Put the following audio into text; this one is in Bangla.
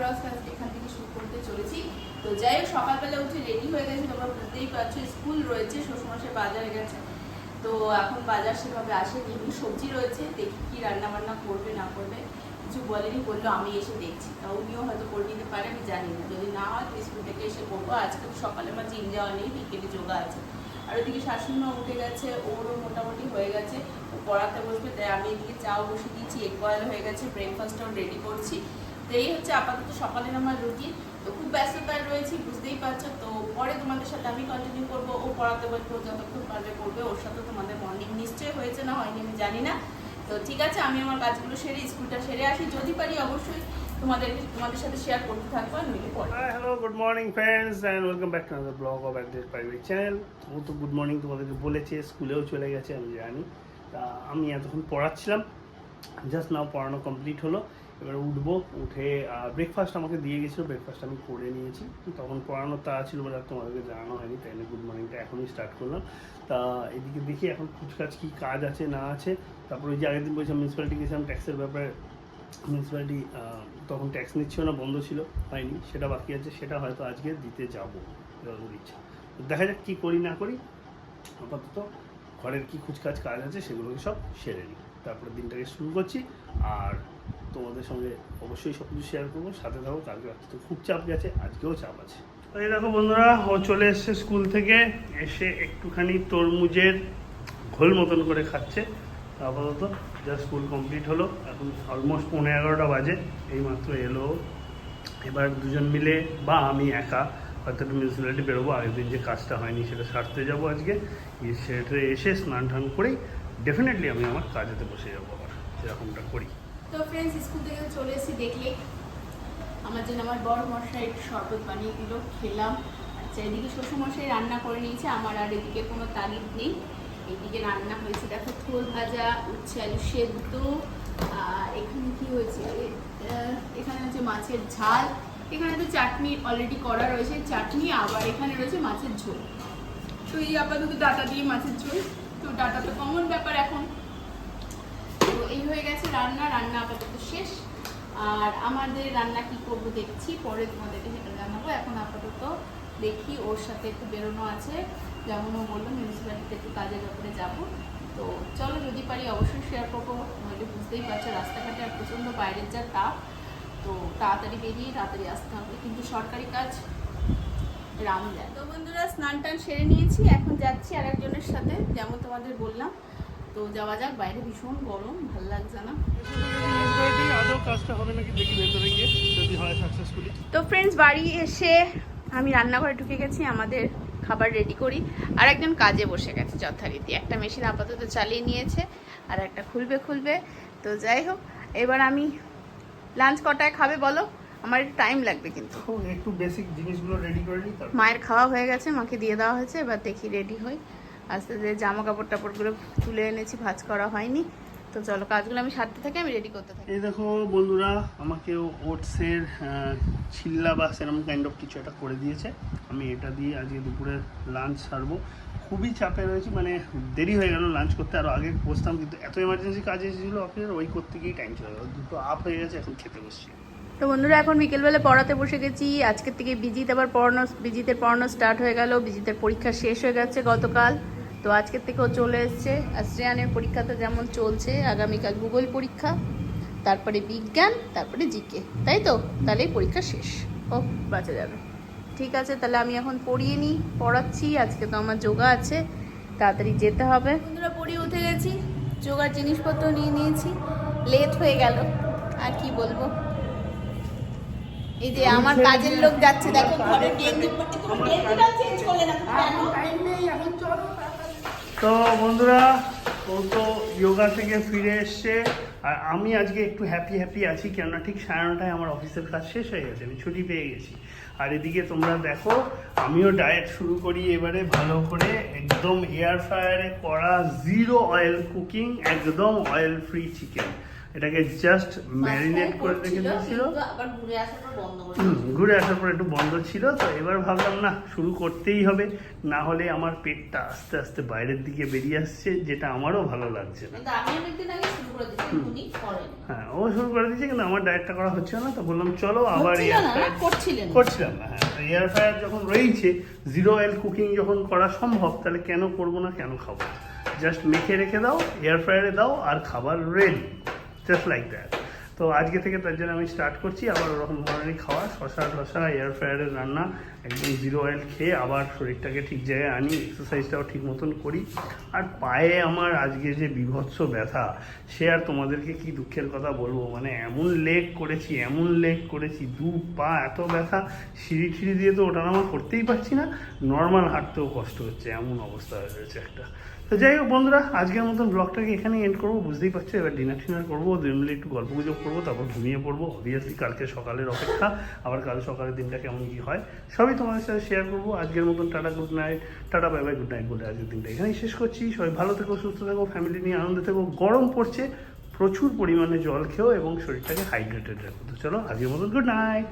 ব্লগস আজকে এখান থেকে শুরু করতে চলেছি। তো যাই হোক, সকালবেলা উঠে রেডি হয়ে গেছে। তোমরা বুঝতেই পারছ স্কুল রয়েছে, শ্বশুরমশাই বাজারে গেছে তো এখন বাজার সেভাবে আসেনি, এমনি সবজি রয়েছে, দেখি কি রান্না বান্না করবে, না করবে। কিছু বলেনি, বলল আমি এসে দেখছি। তা উনিও হয়তো করে নিতে পারে, আমি জানি না। যদি না হয় স্কুল থেকে এসে করব আজকে সকালে আমার জিম যাওয়া নেই, বিকেলে যোগা আছে। আর ওদিকে শাশুড়ি মা উঠে গেছে, ওরও মোটামুটি হয়ে গেছে। ও পড়াতে বসবে, তাই আমি এদিকে চাও বসে দিয়েছি এগ বয়েল হয়ে গেছে ব্রেকফাস্টটাও রেডি করছি। তো এই হচ্ছে আপাতত সকালের আমার রুটিন তো খুব ব্যস্ততায় রয়েছি, বুঝতেই পারছ। তো পরে তোমাদের সাথে আমি কন্টিনিউ করব। ও পড়াতে বসবো যতক্ষণ পারবে করবে ওর সাথে তোমাদের মর্নিং নিশ্চয়ই হয়েছে না হয়নি আমি জানি না। তো ঠিক আছে, আমি আমার কাজগুলো সেরে, স্কুলটা সেরে আসি। যদি পারি অবশ্যই তোমাদের সাথে শেয়ার করতে আর to another blog of Adit Private ও তো গুড মর্নিং তোমাদেরকে বলেছে, স্কুলেও চলে গেছে, আমি জানি। তা আমি এতক্ষণ পড়াচ্ছিলাম। জাস্ট নাও পড়ানো কমপ্লিট হলো। এবার উঠবো, উঠে ব্রেকফাস্ট আমাকে দিয়ে গেছিল ব্রেকফাস্ট আমি করে নিয়েছি। তখন পড়ানো তা ছিল বলে তোমাদেরকে জানানো হয়নি, তাই গুড মর্নিংটা এখনই স্টার্ট করলাম। তা এদিকে দেখি এখন কুচকাচ কী কাজ আছে, না আছে। তারপর ওই যে আগের দিন বলছিলাম মিউনিসিপ্যালিটি গেছিলাম ট্যাক্সের ব্যাপারে মিউনিসিপ্যালিটি তখন ট্যাক্স নিচ্ছিল না, বন্ধ ছিল, হয়নি। সেটা বাকি আছে, সেটা হয়তো আজকে দিতে যাব ইচ্ছা। দেখা যাক কী করি, না করি। আপাতত ঘরের কী খুচকাজ কাজ আছে, সেগুলোকে সব সেরে নিই। তারপরে দিনটাকে শুরু করছি, আর তোমাদের সঙ্গে অবশ্যই সব কিছু শেয়ার করব। সাথে থাকব কালকে রাত্রে তো খুব চাপ গেছে, আজকেও চাপ আছে। এই দেখো বন্ধুরা, ও চলে এসছে স্কুল থেকে, এসে একটুখানি তরমুজের ঘোল মতন করে খাচ্ছে। আপাতত যা স্কুল কমপ্লিট হলো, এখন অলমোস্ট পনেরো এগারোটা বাজে, এইমাত্র এলো। এবার দুজন মিলে, বা আমি একা, হয়তো একটু মিউনিসিপ্যালিটি বেরোবো, আগের দিন যে কাজটা হয়নি সেটা সারতে যাব আজকে। সেটা এসে স্নান টান করেই ডেফিনেটলি আমি আমার কাজেতে বসে যাব আবার, যেরকমটা করি। তো ফ্রেন্ডস স্কুল থেকে চলে এসেছি দেখলে আমার জন্য আমার বড় মশাই শরবত বানিয়ে দিল, খেলাম। আচ্ছা এদিকে শ্বশুরমশাই রান্না করে নিয়েছে, আমার আর এদিকে কোনো তাগিদ নেই। এদিকে রান্না হয়েছে, দেখো, থোল ভাজা, উচ্ছে আলু সেদ্ধ এখানে কি হয়েছে? এখানে হচ্ছে মাছের ঝাল, এখানে তো চাটনি অলরেডি করা রয়েছে, চাটনি আবার এখানে রয়েছে মাছের ঝোল। তো এই আপাতত ডাটা দিয়ে মাছের ঝোল, তো ডাটা তো কমন ব্যাপার এখন। এই হয়ে গেছে রান্না রান্না আপাতত শেষ। আর আমাদের রান্না কি করব দেখছি, পরে তোমাদেরকে সেটা জানাব। এখন আপাতত দেখি ওর সাথে একটু বেরোনো আছে। যেমন ও বলল মিউনিসিপ্যালিটিতে একটু কাজের ব্যাপারে যাব। তো চলো, যদি পারি অবশ্যই শেয়ার করব। নইলে বুঝতেই পারছ, রাস্তাঘাটে আর প্রচণ্ড বাইরের যা তাপ, তো তাড়াতাড়ি বেরিয়ে তাড়াতাড়ি আসতে হবে। কিন্তু সরকারি কাজ রাম যায় তো বন্ধুরা স্নান টান সেরে নিয়েছি। এখন যাচ্ছি আর একজনের সাথে, যেমন তোমাদের বললাম। তো যাওয়া যাক বাইরে ভীষণ গরম ভালো লাগছে না। হয় তো ফ্রেন্ডস বাড়ি এসে আমি রান্নাঘরে ঢুকে গেছি আমাদের খাবার রেডি করি। আর একজন কাজে বসে গেছে যথারীতি। একটা মেশিন আপাতত চালিয়ে নিয়েছে আর একটা খুলবে খুলবে। তো যাই হোক এবার আমি লাঞ্চ কটায় খাবে বলো? আমার একটু টাইম লাগবে কিন্তু। একটু বেসিক জিনিসগুলো রেডি করে মায়ের খাওয়া হয়ে গেছে মাকে দিয়ে দেওয়া হয়েছে এবার দেখি রেডি হই। আস্তে আস্তে জামা কাপড় টাপড়গুলো তুলে এনেছি ভাজ করা হয়নি। তো চলো কাজগুলো আমি সারতে থাকি আমি রেডি করতে থাকি। এই দেখো বন্ধুরা আমাকে ওটসের ছিল্লা বা সেরকম কাইন্ড অফ কিছু একটা করে দিয়েছে। আমি এটা দিয়ে আজকে দুপুরে লাঞ্চ সারবো। খুবই চাপে রয়েছে মানে দেরি হয়ে গেল লাঞ্চ করতে আরও আগে বসতাম কিন্তু এত এমার্জেন্সি কাজ এসেছিল অফিসের ওই করতে গিয়েই টাইম চলে গেল। দুটো আপ হয়ে গেছে এখন খেতে বসছি। তো বন্ধুরা এখন বিকেলবেলা পড়াতে বসে গেছি। আজকের থেকে বিজিত আবার পড়ানো বিজিতের পড়ানো স্টার্ট হয়ে গেল। বিজিতের পরীক্ষা শেষ হয়ে গেছে গতকাল। তো আজকের থেকেও চলে এসছে। আর শ্রেয়ানের পরীক্ষা তো যেমন চলছে আগামীকাল ভূগোল পরীক্ষা তারপরে বিজ্ঞান তারপরে জিকে। তাই তো? তাহলে পরীক্ষা শেষ। ও বাঁচা যাবে। ঠিক আছে তাহলে আমি এখন পড়িয়ে নিই পড়াচ্ছি। আজকে তো আমার যোগা আছে তাড়াতাড়ি যেতে হবে। বন্ধুরা পড়িয়ে উঠে গেছি যোগার জিনিসপত্র নিয়ে নিয়েছি। লেট হয়ে গেল আর কি বলব? এই যে আমার কাজের লোক যাচ্ছে দেখো গেঞ্জিটাও চেঞ্জ করলে না কেন তো বন্ধুরা, ও তো যোগা থেকে ফিরে এসছে। আর আমি আজকে একটু হ্যাপি হ্যাপি আছি, কেননা ঠিক সাড়ে নটায় আমার অফিসের কাজ শেষ হয়ে গেছে, আমি ছুটি পেয়ে গেছি। আর এদিকে তোমরা দেখো, আমিও ডায়েট শুরু করি এবারে ভালো করে, একদম এয়ার ফ্রায়ারে করা জিরো অয়েল কুকিং একদম অয়েল ফ্রি চিকেন এটাকে জাস্ট ম্যারিনেট করে রেখে দিয়েছিল। ঘুরে আসার পর একটু বন্ধ ছিল তো এবার ভাবলাম না শুরু করতেই হবে। না হলে আমার পেটটা আস্তে আস্তে বাইরের দিকে বেরিয়ে আসছে যেটা আমারও ভালো লাগছে না। হ্যাঁ ও শুরু করে দিয়েছে কিন্তু আমার ডায়েটটা করা হচ্ছে না তো বললাম চলো আবার করছিলাম না হ্যাঁ এয়ার ফ্রায়ার যখন রয়েছে জিরো অয়েল কুকিং যখন করা সম্ভব তাহলে কেন করব না কেন খাব জাস্ট মেখে রেখে দাও এয়ার ফ্রায়ারে দাও আর খাবার রেডি জাস্ট লাইক দ্যাট তো আজকে থেকে তার জন্য আমি স্টার্ট করছি। আবার ওরকম ধরনেরই খাওয়া শশা টশা এয়ার ফ্রায়ারের রান্না, একদম জিরো অয়েল খেয়ে আবার শরীরটাকে ঠিক জায়গায় আনি এক্সারসাইজটাও ঠিক মতন করি। আর পায়ে আমার আজকে যে বিভৎস ব্যথা, সে আর তোমাদেরকে কি দুঃখের কথা বলব? মানে এমন লেগ করেছি, এমন লেগ করেছি, দু পা এত ব্যথা, সিঁড়ি টিড়ি দিয়ে তো ওটা নামা করতেই পারছি না। নর্মাল হাঁটতেও কষ্ট হচ্ছে, এমন অবস্থা হয়ে রয়েছে একটা। তো যাই হোক বন্ধুরা, আজকের মতন ব্লগটাকে এখানে এন্ড করব, বুঝতেই পারছ? এবার ডিনার টিনার করব, দুই মিলে একটু গল্প গুজব করব, তারপর ঘুমিয়ে পড়ব। অবভিয়াসলি কালকে সকালের অপেক্ষা, আবার কাল সকালের দিনটা কেমন কী হয়, সবই তোমাদের সাথে শেয়ার করব। আজকের মতন tata good night tata bye bye good night বলে আজকের দিনটা এখানেই শেষ করছি। সবাই ভালো থেকো, সুস্থ থেকো ফ্যামিলি নিয়ে আনন্দে থেকো। গরম পড়ছে, প্রচুর পরিমাণে জল খেও এবং শরীরটাকে হাইড্রেটেড রাখো। তো চলো, আজকের মতন গুড নাইট